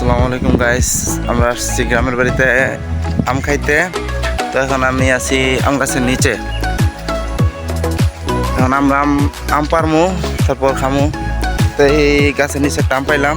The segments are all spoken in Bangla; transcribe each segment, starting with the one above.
গাইস আমরা আসছি গ্রামের বাড়িতে আম খাইতে। তো এখন আমি আছি আম গাছের নিচে। এখন আমরা আম আম পারমু, তারপর খামু। তো এই গাছের নিচে একটা আম পাইলাম।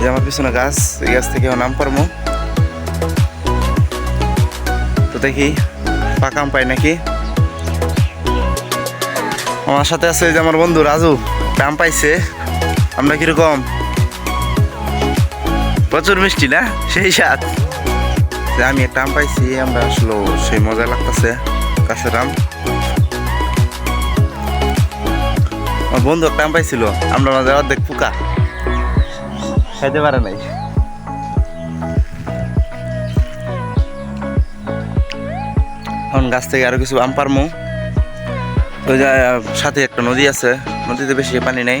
এই আমার পিছনে গাছ, এই গাছ থেকে এখন আম পারমু। তো দেখি, পাকা আম পাই নাকি? আমার সাথে আছে যে আমার বন্ধু রাজু আম পাইছে। আমরা কীরকম? প্রচুর মিষ্টি না? সেই স্বাদ। আমি একটা আম পাইছি, আমরা আসলো সেই মজা লাগতেছে। কাছের আম। আমার বন্ধু একটা আম পাইছিল, আমরা মাঝে অর্ধেক পোকা। খাইতে পারে নাই। এখন গাছ থেকে আরও কিছু আম পারমু। সাথে একটা নদী আছে, নদীতে বেশি পানি নেই।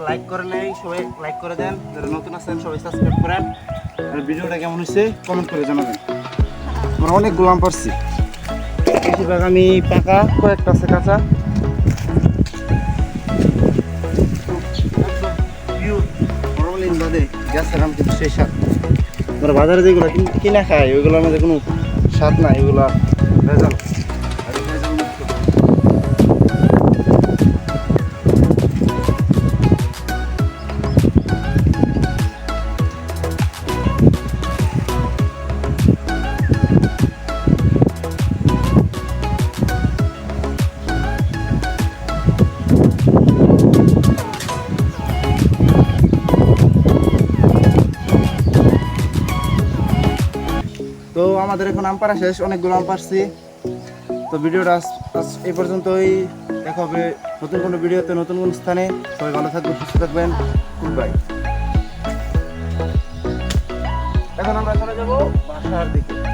লাইক করে নেই, সবাই লাইক করে দেন। নতুন সবাই করেন। ভিডিওটা কেমন করে জানাবেন। আমরা অনেক গোলাম পারছি। বেশিরভাগ আমি পাকা, কয়েকটা আছে কাঁচা। গ্যাসের সেই স্বাদ বাজারে যেগুলো কিন- কিনা খাই, ওইগুলোর মধ্যে কোনো স্বাদ নাই, ওইগুলো ভেজাল। আমাদের এখন আম পাড়া শেষ, অনেকগুলো আম পারছি তো ভিডিওটা এই পর্যন্তই। দেখা হবে নতুন কোনো ভিডিওতে, নতুন কোনো স্থানে। সবাই ভালো থাকবেন, সুস্থ থাকবেন। গুড বাই এখন আমরা এখানে যাব বাসার দিকে।